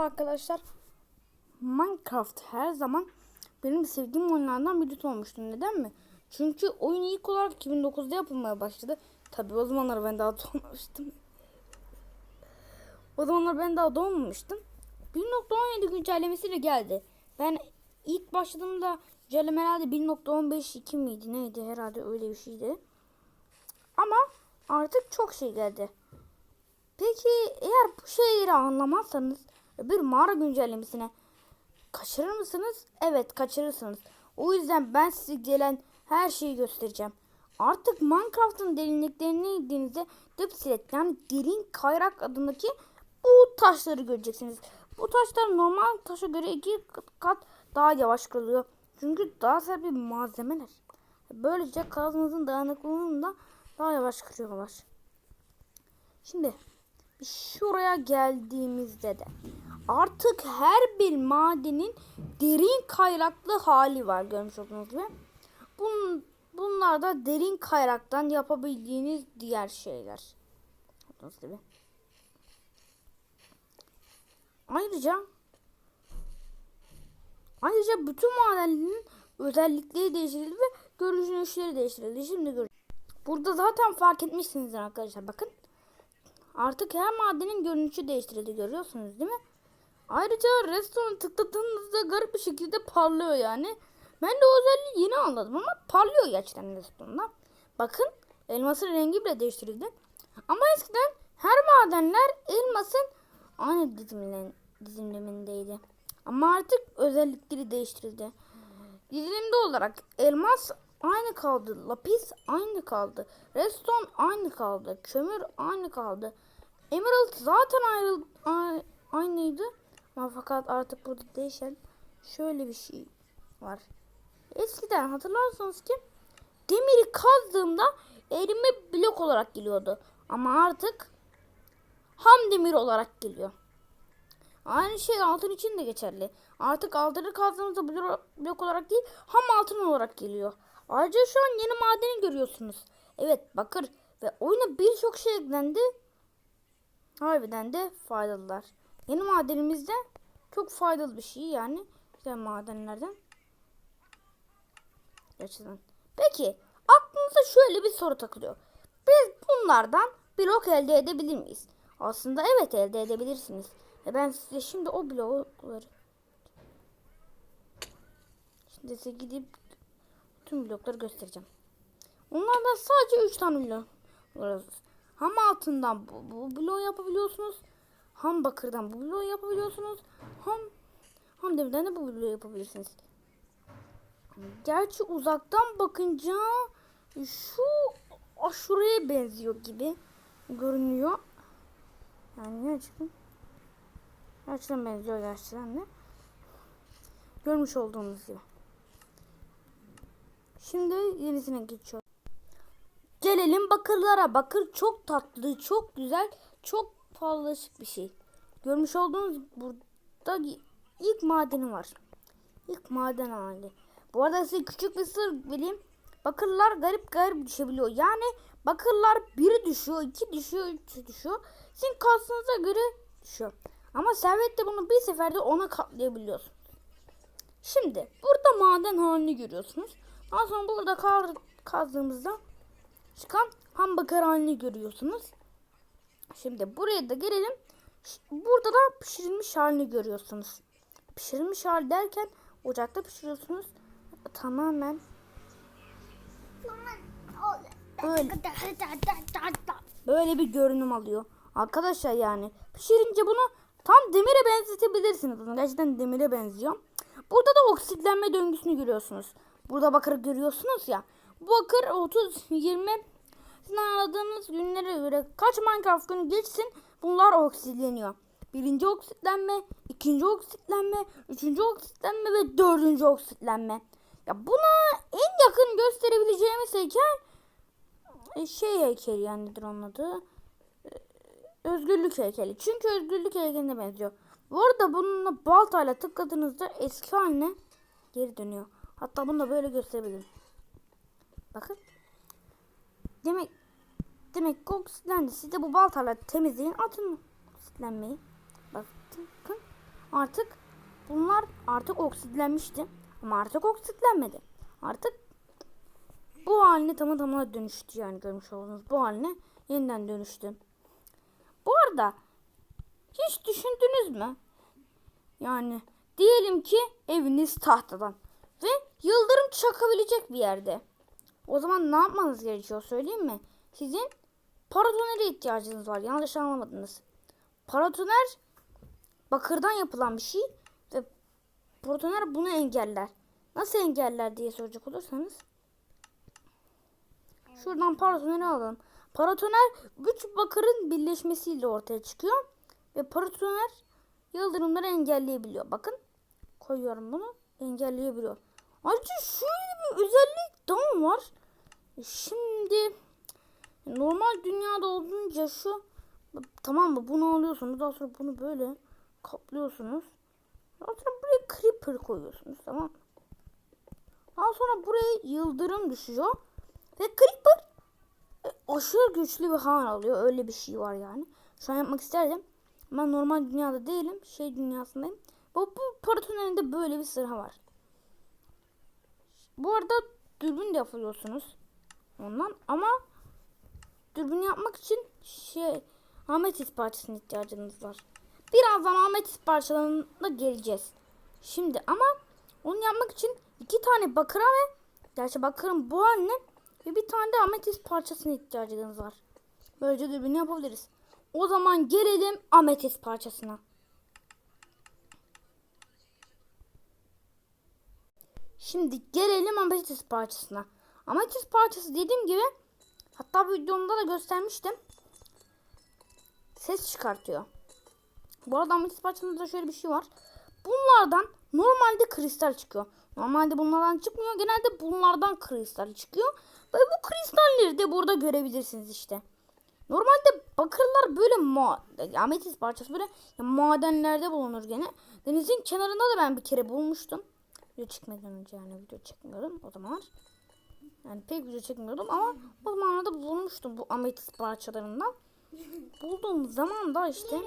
Merhaba arkadaşlar. Minecraft her zaman benim sevdiğim oyunlardan birisi olmuştu. Neden mi? Çünkü oyun ilk olarak 2009'da yapılmaya başladı. Tabii o zamanlar ben daha doğmamıştım. o zamanlar ben daha doğmamıştım. 1.17 güncellemesi de geldi. Ben ilk başladığımda güncelleme herhalde 1.15.2 miydi neydi herhalde öyle bir şeydi. Ama artık çok şey geldi. Peki eğer bu şeyleri anlamazsanız bir mağara güncellemesine kaçırır mısınız? Evet kaçırırsınız. O yüzden ben size gelen her şeyi göstereceğim. Artık Minecraft'ın derinliklerine indiğinizde Dipsilet yani derin kayrak adındaki bu taşları göreceksiniz. Bu taşlar normal taşa göre iki kat daha yavaş kırılıyor. Çünkü daha sert bir malzemeler. Böylece kazmanızın dayanıklılığını da daha yavaş kırıyorlar. Şimdi şuraya geldiğimizde de artık her bir madenin derin kayraklı hali var görmüş olduğunuz gibi. Bun, bunlar da derin kayraktan yapabildiğiniz diğer şeyler. Gibi. Ayrıca ayrıca bütün madenlerin özellikleri değiştirildi ve görünüşleri değiştirildi. Şimdi gör. Burada zaten fark etmişsiniz arkadaşlar bakın. Artık her madenin görünüşü değiştirildi görüyorsunuz değil mi? Ayrıca restoranı tıkladığınızda garip bir şekilde parlıyor yani. Ben de o özelliği yeni anladım ama parlıyor gerçekten restoranda. Bakın elmasın rengi bile değiştirildi. Ama eskiden her madenler elmasın aynı dizilimden, dizilimindeydi. Ama artık özellikleri değiştirildi. Dizilimde olarak elmas aynı kaldı. Lapis aynı kaldı. Redstone aynı kaldı. Kömür aynı kaldı. Emerald zaten ayrı, aynıydı. Ama fakat artık burada değişen şöyle bir şey var. Eskiden hatırlarsanız ki demiri kazdığımda elime blok olarak geliyordu. Ama artık ham demir olarak geliyor. Aynı şey altın için de geçerli. Artık altını kazdığımızda blok, blok olarak değil ham altın olarak geliyor. Ayrıca şu an yeni madeni görüyorsunuz. Evet bakır ve oyuna birçok şey eklendi. Harbiden de faydalılar. Yeni madenimizde çok faydalı bir şey yani. Güzel madenlerden. Gerçekten. Peki aklınıza şöyle bir soru takılıyor. Biz bunlardan blok elde edebilir miyiz? Aslında evet elde edebilirsiniz. Ve ben size şimdi o blokları Şimdi size gidip tüm blokları göstereceğim. Onlardan sadece 3 tane blok. Ham altından bu, bu bloğu yapabiliyorsunuz. Ham bakırdan bu bloğu yapabiliyorsunuz. Ham ham demirden de bu bloğu yapabilirsiniz. Gerçi uzaktan bakınca şu aşureye benziyor gibi görünüyor. Yani gerçekten gerçekten benziyor gerçekten de. Görmüş olduğunuz gibi. Şimdi yenisine geçiyor. Gelelim bakırlara. Bakır çok tatlı, çok güzel, çok pahalılaşık bir şey. Görmüş olduğunuz burada ilk madeni var. İlk maden hali. Bu arada size küçük bir sır bileyim. Bakırlar garip garip düşebiliyor. Yani bakırlar biri düşüyor, iki düşüyor, üç düşüyor. Sizin kalsınıza göre düşüyor. Ama servette bunu bir seferde ona katlayabiliyorsun. Şimdi burada maden halini görüyorsunuz. Daha sonra burada kazdığımızda çıkan ham bakır halini görüyorsunuz. Şimdi buraya da gelelim. Burada da pişirilmiş halini görüyorsunuz. Pişirilmiş hal derken ocakta pişiriyorsunuz. Tamamen böyle, böyle bir görünüm alıyor. Arkadaşlar yani pişirince bunu tam demire benzetebilirsiniz. Gerçekten demire benziyor. Burada da oksitlenme döngüsünü görüyorsunuz. Burada bakır görüyorsunuz ya. Bakır 30 20 sizin aradığınız günlere göre kaç Minecraft günü geçsin bunlar oksitleniyor. Birinci oksitlenme, ikinci oksitlenme, üçüncü oksitlenme ve dördüncü oksitlenme. Ya buna en yakın gösterebileceğimiz heykel e, şey heykeli yani nedir onun adı? E, özgürlük heykeli. Çünkü özgürlük heykeline benziyor. Bu arada bununla baltayla tıkladığınızda eski haline geri dönüyor. Hatta bunu da böyle gösterebilirim. Bakın. Demek demek ki oksitlendi. Siz de bu baltalarla temizleyin. Atın oksitlenmeyi. Bakın. artık bunlar artık oksitlenmişti. Ama artık oksitlenmedi. Artık bu haline tamı tamına dönüştü yani görmüş olduğunuz bu haline yeniden dönüştü. Bu arada hiç düşündünüz mü? Yani diyelim ki eviniz tahtadan ve yıldırım çakabilecek bir yerde. O zaman ne yapmanız gerekiyor söyleyeyim mi? Sizin paratonere ihtiyacınız var. Yanlış anlamadınız. Paratoner bakırdan yapılan bir şey ve paratoner bunu engeller. Nasıl engeller diye soracak olursanız şuradan paratoneri alalım. Paratoner güç bakırın birleşmesiyle ortaya çıkıyor ve paratoner yıldırımları engelleyebiliyor. Bakın koyuyorum bunu engelleyebiliyor. Ayrıca şöyle bir özellik daha var. Şimdi normal dünyada olduğunca şu tamam mı bunu alıyorsunuz daha sonra bunu böyle kaplıyorsunuz. Daha sonra buraya creeper koyuyorsunuz tamam? Daha sonra buraya yıldırım düşüyor. Ve creeper e, aşırı güçlü bir hal alıyor. Öyle bir şey var yani. Şu an yapmak isterdim. Ben normal dünyada değilim. Şey dünyasındayım. Bu, bu paratonelinde böyle bir sıra var. Bu arada dürbün de yapıyorsunuz. Ondan ama dürbün yapmak için şey ametist parçasına ihtiyacınız var. Birazdan ametist parçalarına geleceğiz. Şimdi ama onu yapmak için iki tane bakıra ve gerçi bakırın bu haline ve bir tane de ametist parçasına ihtiyacınız var. Böylece dürbün yapabiliriz. O zaman gelelim ametist parçasına. Şimdi gelelim ametist parçasına. Ametist parçası dediğim gibi hatta videomda da göstermiştim. Ses çıkartıyor. Bu arada ametist parçasında da şöyle bir şey var. Bunlardan normalde kristal çıkıyor. Normalde bunlardan çıkmıyor. Genelde bunlardan kristal çıkıyor. Ve bu kristalleri de burada görebilirsiniz işte. Normalde bakırlar böyle ametist parçası böyle madenlerde bulunur gene. Denizin kenarında da ben bir kere bulmuştum. Video çekmeden önce yani video çekmiyordum o zamanlar. Yani pek video çekmiyordum ama o zamanlarda bulmuştum bu ametist parçalarından. Bulduğum zaman da işte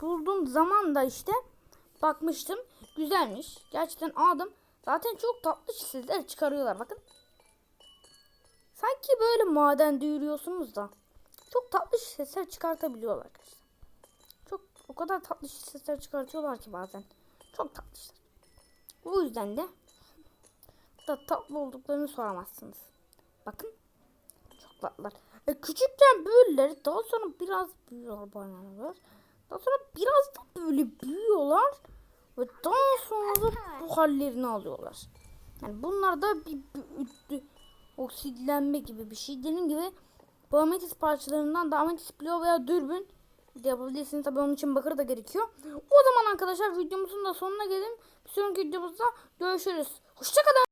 bulduğum zaman da işte bakmıştım. Güzelmiş. Gerçekten aldım. Zaten çok tatlı sesler çıkarıyorlar bakın. Sanki böyle maden duyuruyorsunuz da çok tatlı sesler çıkartabiliyorlar arkadaşlar. Çok o kadar tatlı sesler çıkartıyorlar ki bazen. Çok tatlışlar. Bu yüzden de da tatlı olduklarını soramazsınız. Bakın çok tatlılar. E, küçükken böyleleri daha sonra biraz büyüyorlar banyalar. Daha sonra biraz da böyle büyüyorlar ve daha sonra da bu hallerini alıyorlar. Yani bunlar da bir, bir, bir oksidlenme gibi bir şey. Dediğim gibi bu ametist parçalarından da ametist bloğu veya dürbün de yapabilirsiniz. Tabii onun için bakır da gerekiyor. O zaman arkadaşlar videomuzun da sonuna gelin. Bir sonraki videomuzda görüşürüz. Hoşçakalın.